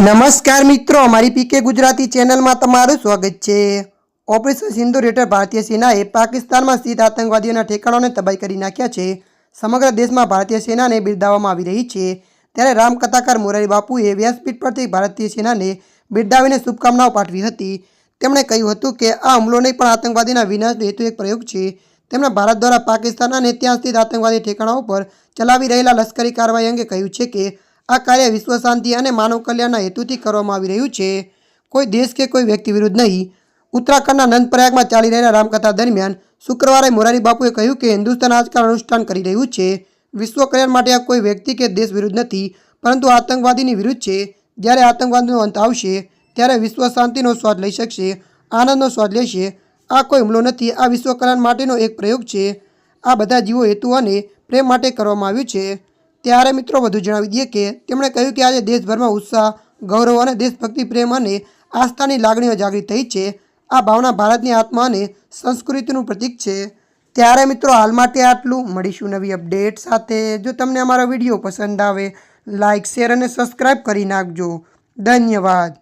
નમસ્કાર મિત્રો, અમારી પીકે ગુજરાતી ચેનલમાં તમારું સ્વાગત છે. ઓપરેશન સિંધુ હેઠળ ભારતીય સેનાએ પાકિસ્તાનમાં સ્થિત આતંકવાદીઓના ઠેકાણોને તબાહી કરી નાખ્યા છે. સમગ્ર દેશમાં ભારતીય સેનાને બિરદાવવામાં આવી રહી છે. ત્યારે રામકથાકાર મોરારી બાપુએ વ્યાસપીઠ પરથી ભારતીય સેનાને બિરદાવીને શુભકામનાઓ પાઠવી હતી. તેમણે કહ્યું હતું કે, આ હુમલો પણ આતંકવાદીના વિનાશનો હેતુ એક પ્રયોગ છે. તેમણે ભારત દ્વારા પાકિસ્તાન અને ત્યાં સ્થિત આતંકવાદી ઠેકાણાઓ પર ચલાવી રહેલા લશ્કરી કાર્યવાહી અંગે કહ્યું છે કે આ કાર્ય વિશ્વ શાંતિ અને માનવ કલ્યાણના હેતુથી કરવામાં આવી રહ્યું છે. કોઈ દેશ કે કોઈ વ્યક્તિ વિરુદ્ધ નહીં. ઉત્તરાખંડના નંદપ્રયાગમાં ચાલી રહેલા રામકથા દરમિયાન શુક્રવારે મોરારી બાપુએ કહ્યું કે હિન્દુસ્તાન આજકાલ અનુષ્ઠાન કરી રહ્યું છે. વિશ્વ કલ્યાણ માટે આ કોઈ વ્યક્તિ કે દેશ વિરુદ્ધ નથી, પરંતુ આતંકવાદીની વિરુદ્ધ છે. જ્યારે આતંકવાદનો અંત આવશે, ત્યારે વિશ્વ શાંતિનો સ્વાદ લઈ શકશે, આનંદનો સ્વાદ લેશે. આ કોઈ હુમલો નથી, આ વિશ્વ કલ્યાણ માટેનો એક પ્રયોગ છે. આ બધા જીવો હેતુ અને પ્રેમ માટે કરવામાં આવ્યું છે. ત્યારે મિત્રો વધુ જણાવી દઈએ કે તેમણે કહ્યું કે આજે દેશભરમાં ઉત્સાહ, ગૌરવ અને દેશભક્તિ પ્રેમ અને આસ્થાની લાગણીઓ જાગૃત થઈ છે. આ ભાવના ભારતની આત્મા અને સંસ્કૃતિનું પ્રતીક છે. ત્યારે મિત્રો હાલ માટે આટલું. મળીશું નવી અપડેટ સાથે. જો તમને અમારો વીડિયો પસંદ આવે લાઇક શેર અને સબસ્ક્રાઈબ કરી નાખજો. ધન્યવાદ.